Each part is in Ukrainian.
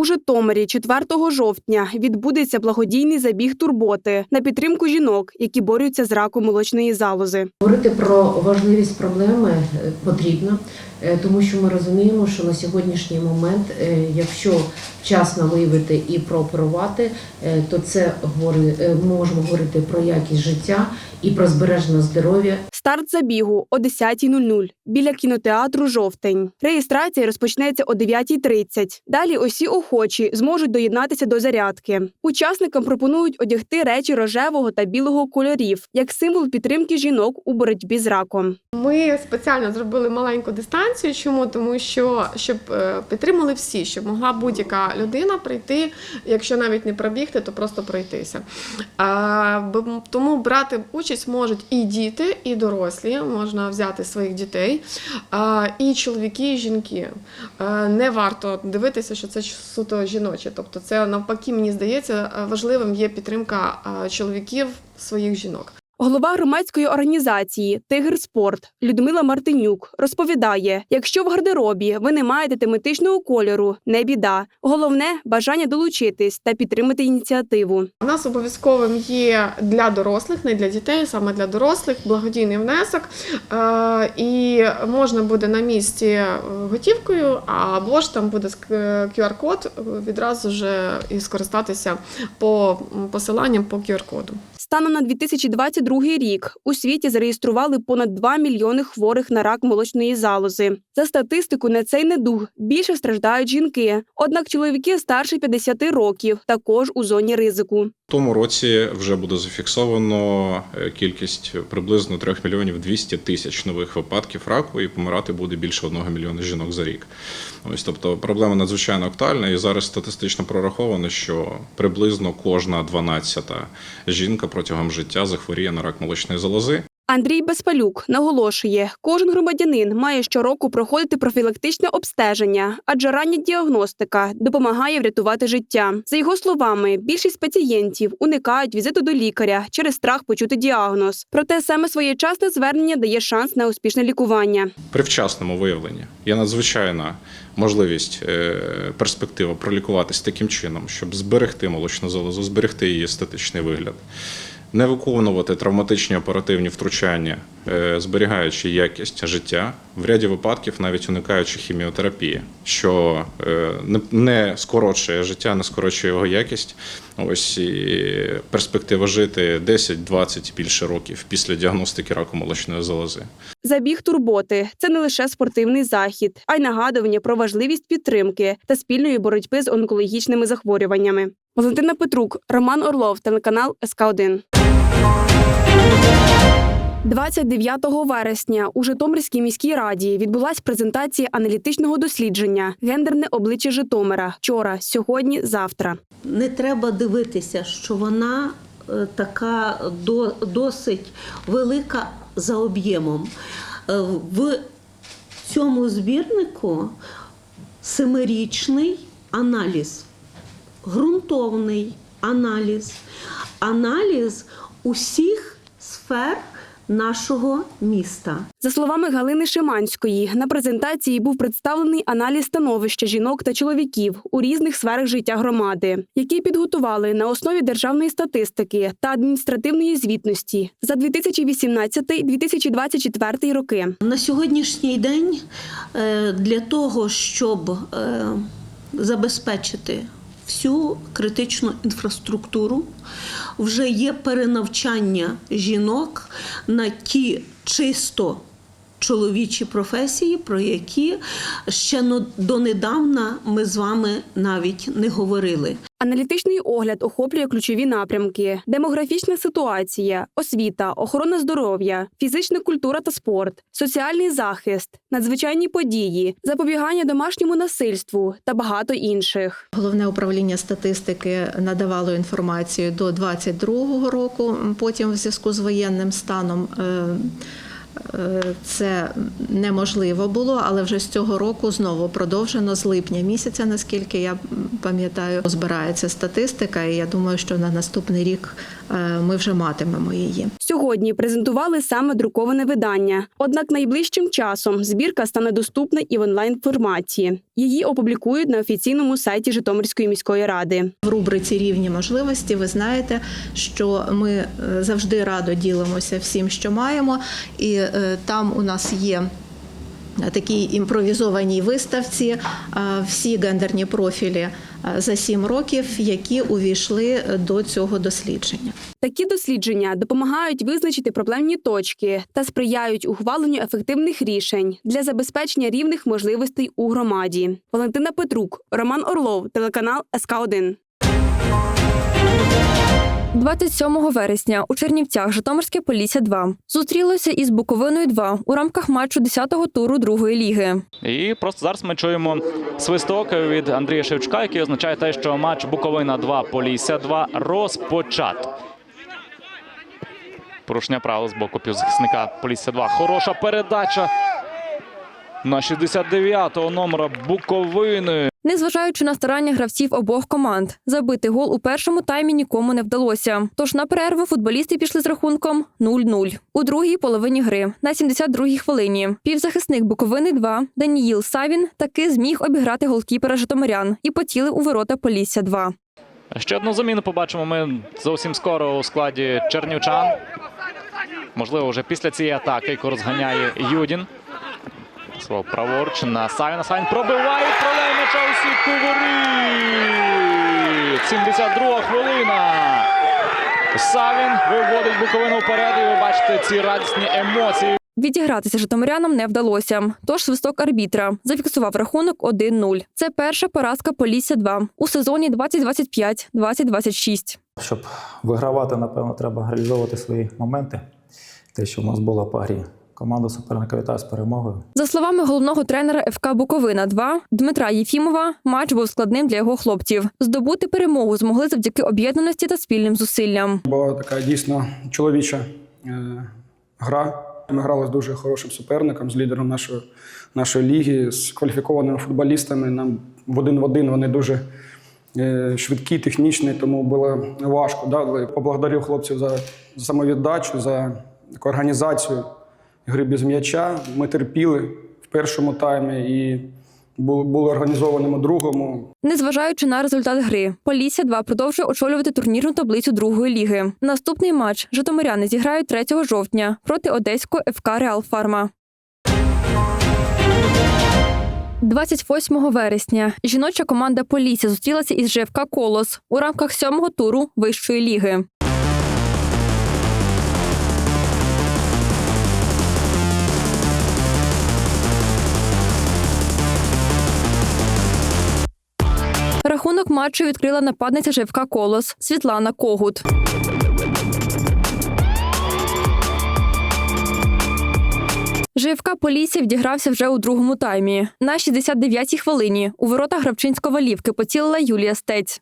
У Житомирі 4 жовтня відбудеться благодійний забіг турботи на підтримку жінок, які борються з раком молочної залози. Говорити про важливість проблеми е, потрібно, е, тому що ми розуміємо, що на сьогоднішній момент, е, якщо вчасно виявити і прооперувати, то це ми можемо говорити про якість життя і про збережене здоров'я Старт забігу о 10.00 біля кінотеатру Жовтень. Реєстрація розпочнеться о 9.30. Далі усі охочі зможуть доєднатися до зарядки. Учасникам пропонують одягти речі рожевого та білого кольорів як символ підтримки жінок у боротьбі з раком. Ми спеціально зробили маленьку дистанцію. Чому? Тому що щоб е, підтримали всі, щоб могла будь-яка людина прийти, якщо навіть не пробігти, то просто пройтися. Тому брати участь можуть і діти, і дорослі. Можна взяти своїх дітей, і чоловіки, і жінки. Не варто дивитися, що це суто жіноче. Тобто, це навпаки, мені здається, важливим є підтримка чоловіків своїх жінок. Голова громадської організації Тигр Спорт Людмила Мартинюк розповідає: якщо в гардеробі ви не маєте тематичного кольору, не біда. Головне бажання долучитись та підтримати ініціативу. У нас обов'язковим є для дорослих, не для дітей, саме для дорослих, благодійний внесок. Е, І можна буде на місці е, готівкою, або ж там буде ск- е, QR-код відразу вже і скористатися по посиланням по QR-коду. Станом на 2022 рік у світі зареєстрували понад 2 мільйони хворих на рак молочної залози. За статистику на цей недуг більше страждають жінки. Однак чоловіки старше 50 років також у зоні ризику. В тому році вже буде зафіксовано е, кількість приблизно 3 мільйонів 200 тисяч нових випадків раку, і помирати буде більше 1 мільйона жінок за рік. Ось тобто проблема надзвичайно актуальна, і зараз статистично прораховано, що приблизно кожна 12 жінка протягом життя захворіє на рак молочної залози. Андрій Безпалюк наголошує, кожен громадянин має щороку проходити профілактичне обстеження, адже рання діагностика допомагає врятувати життя. За його словами, більшість пацієнтів уникають візиту до лікаря через страх почути діагноз. Проте саме своєчасне звернення дає шанс на успішне лікування. При вчасному виявленні є надзвичайна можливість е, перспектива пролікуватись таким чином, щоб зберегти молочну залозу, зберегти її естетичний вигляд, не виконувати травматичні оперативні втручання, е, зберігаючи якість життя, в ряді випадків навіть уникаючи хіміотерапії, що е, не- скорочує життя, не скорочує його якість. Ось і перспектива жити 10, 20 більше років після діагностики раку молочної залози. Забіг турботи це не лише спортивний захід, а й нагадування про важливість підтримки та спільної боротьби з онкологічними захворюваннями. Валентина Петрук, Роман Орлов, телеканал СК 1 29 вересня у Житомирській міській раді відбулась презентація аналітичного дослідження Гендерне обличчя Житомира. Вчора, сьогодні, завтра. не треба дивитися, що вона е, така до, досить велика за об'ємом. Е, В цьому збірнику семирічний аналіз, ґрунтовний аналіз, аналіз усіх сфер нашого міста. За словами Галини Шиманської, на презентації був представлений аналіз становища жінок та чоловіків у різних сферах життя громади, які підготували на основі державної статистики та адміністративної звітності за 2018-2024 роки. На сьогоднішній день е, для того, щоб е, забезпечити всю критичну інфраструктуру, вже є перенавчання жінок на ті чисто чоловічі професії, про які ще донедавна ми з вами навіть не говорили. Аналітичний огляд охоплює ключові напрямки: демографічна ситуація, освіта, охорона здоров'я, фізична культура та спорт, соціальний захист, надзвичайні події, запобігання домашньому насильству та багато інших. Головне управління статистики надавало інформацію до 2022 року. Потім, в зв'язку з воєнним станом, е, це неможливо було, але вже з цього року знову продовжено з липня місяця, наскільки я пам'ятаю, збирається статистика, і я думаю, що на наступний рік е, ми вже матимемо її. Сьогодні презентували саме друковане видання. Однак найближчим часом збірка стане доступна і в онлайн форматі. Її опублікують на офіційному сайті Житомирської міської ради. В рубриці рівні можливості ви знаєте, що ми е, завжди радо ділимося всім, що маємо, і е, там у нас є. Такій імпровізованій виставці е, всі гендерні профілі е, за сім років, які увійшли до цього дослідження. Такі дослідження допомагають визначити проблемні точки та сприяють ухваленню ефективних рішень для забезпечення рівних можливостей у громаді. Валентина Петрук, Роман Орлов, телеканал СК 1 27 вересня у Чернівцях Житомирське Полісся 2 зустрілося із Буковиною 2 у рамках матчу 10-го туру другої ліги. І просто зараз ми чуємо свисток від Андрія Шевчука, який означає те, що матч Буковина 2 Полісся 2 розпочато. Порушення правил з боку півзахисника Полісся 2. Хороша передача на 69-го номера Буковини. Незважаючи на старання гравців обох команд, забити гол у першому таймі нікому не вдалося. Тож на перерву футболісти пішли з рахунком 0-0. У другій половині гри на 72-й хвилині півзахисник Буковини 2 Даніїл Савін таки зміг обіграти голкіпера Житомирян і потіли у ворота Полісся 2 Ще одну заміну побачимо ми зовсім скоро у складі чернівчан. Можливо, вже після цієї атаки, яку розганяє Юдін. Свого праворуч на Савіна. Савін пробиває, пролей сітку 72 хвилина. Савін виводить Буковину вперед, і ви бачите ці радісні емоції. Відігратися житомирянам не вдалося. Тож свисток арбітра зафіксував рахунок 1-0. Це перша поразка Полісся 2 у сезоні 2025-2026. Щоб вигравати, напевно, треба реалізовувати свої моменти. Те, що в нас було по грі. Команду суперника вітаю з перемогою. За словами головного тренера ФК Буковина 2 Дмитра Єфімова, матч був складним для його хлопців. Здобути перемогу змогли завдяки об'єднаності та спільним зусиллям. Була така дійсно чоловіча е, гра. Ми грали з дуже хорошим суперником, з лідером нашої, нашої ліги, з кваліфікованими футболістами. Нам в один в один вони дуже е, швидкі, технічні, тому було важко. Да? Але Поблагодарив хлопців за самовіддачу, за таку організацію гри без м'яча. Ми терпіли в першому таймі і були, організованими другому. Незважаючи на результат гри, Полісся 2 продовжує очолювати турнірну таблицю другої ліги. Наступний матч житомиряни зіграють 3 жовтня проти одеського ФК Реал Фарма. 28 вересня жіноча команда Полісся зустрілася із ЖФК Колос у рамках сьомого туру вищої ліги. Рахунок матчу відкрила нападниця ЖФК Колос Світлана Когут. ЖФК Полісся відігрався вже у другому таймі. На 69-й хвилині у ворота Гравчинського лівки поцілила Юлія Стець.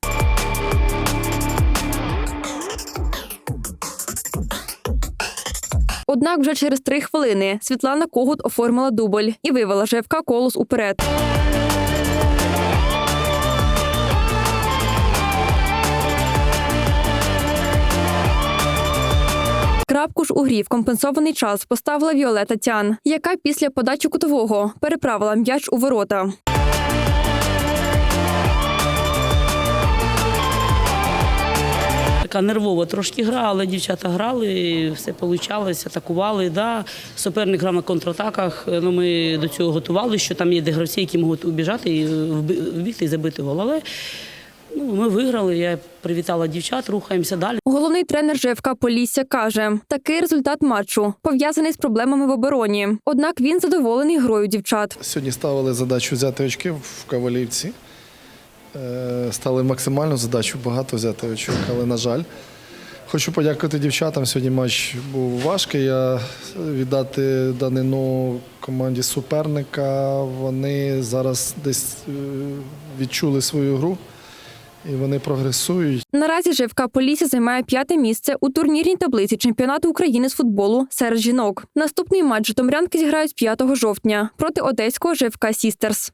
Однак вже через три хвилини Світлана Когут оформила дубль і вивела ЖФК Колос уперед. Крапку ж у грі в компенсований час поставила Віолета Тян, яка після подачі кутового переправила м'яч у ворота. Така нервова трошки гра, але дівчата грали, все вийшло, атакували. Да. Суперник грав на контратаках. Ну, ми до цього готували, що там є де гравці, які можуть убіжати і вбігти і забити гол. Але ну, ми виграли. Я привітала дівчат, рухаємося далі. Головний тренер ЖФК Полісся каже, такий результат матчу пов'язаний з проблемами в обороні. Однак він задоволений грою дівчат. Сьогодні ставили задачу взяти очки в Кавалівці. Е, Стали максимальну задачу багато взяти очок, але на жаль. Хочу подякувати дівчатам. Сьогодні матч був важкий. Я віддати данину команді суперника. Вони зараз десь е, відчули свою гру і вони прогресують. Наразі ЖФК Полісся займає п'яте місце у турнірній таблиці чемпіонату України з футболу серед жінок. Наступний матч житомирянки зіграють 5 жовтня проти одеського ЖФК Сістерс.